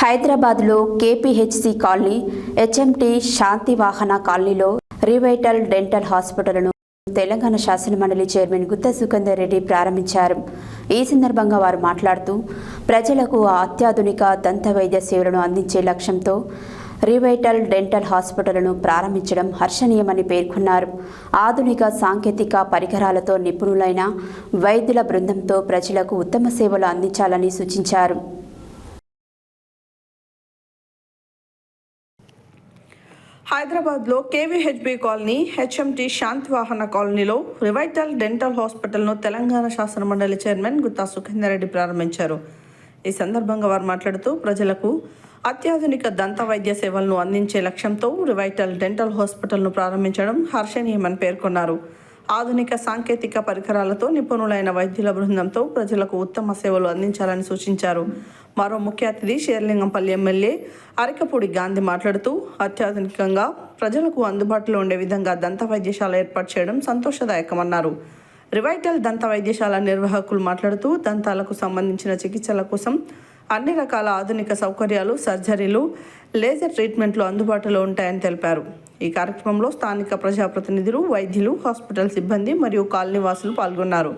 హైదరాబాద్లో కేపీహెచ్సి colony HMT శాంతి వాహన కాలనీలో రివైటల్ డెంటల్ హాస్పిటల్ను తెలంగాణ శాసనమండలి చైర్మన్ గుత్త సుగంధర్ రెడ్డి ప్రారంభించారు. ఈ సందర్భంగా వారు మాట్లాడుతూ ప్రజలకు అత్యాధునిక దంత వైద్య సేవలను అందించే లక్ష్యంతో రివైటల్ డెంటల్ హాస్పిటల్ను ప్రారంభించడం హర్షణీయమని పేర్కొన్నారు. ఆధునిక సాంకేతిక పరికరాలతో నిపుణులైన వైద్యుల బృందంతో ప్రజలకు ఉత్తమ సేవలు అందించాలని సూచించారు. హైదరాబాద్లో కేవీహెచ్బి కాలనీ హెచ్ఎంటి శాంతివాహన కాలనీలో రివైటల్ డెంటల్ హాస్పిటల్ను తెలంగాణ శాసన మండలి చైర్మన్ గుత్తా సుఖేందర్ రెడ్డి ప్రారంభించారు. ఈ సందర్భంగా వారు మాట్లాడుతూ ప్రజలకు అత్యాధునిక దంత వైద్య సేవలను అందించే లక్ష్యంతో రివైటల్ డెంటల్ హాస్పిటల్ను ప్రారంభించడం హర్షణీయమని పేర్కొన్నారు. ఆధునిక సాంకేతిక పరికరాలతో నిపుణులైన వైద్యుల బృందంతో ప్రజలకు ఉత్తమ సేవలు అందించాలని సూచించారు. మరో ముఖ్య అతిథి షేర్లింగంపల్లి ఎమ్మెల్యే అరకపూడి గాంధీ మాట్లాడుతూ అత్యాధునికంగా ప్రజలకు అందుబాటులో ఉండే విధంగా దంత వైద్యశాల ఏర్పాటు చేయడం సంతోషదాయకమన్నారు. రివైటల్ దంత వైద్యశాల నిర్వాహకులు మాట్లాడుతూ దంతాలకు సంబంధించిన చికిత్సల కోసం అన్ని రకాల ఆధునిక సౌకర్యాలు సర్జరీలు లేజర్ ట్రీట్మెంట్లు అందుబాటులో ఉంటాయని తెలిపారు. ఈ కార్యక్రమంలో స్థానిక ప్రజాప్రతినిధులు వైద్యులు హాస్పిటల్ సిబ్బంది మరియు కాలనీవాసులు పాల్గొన్నారు.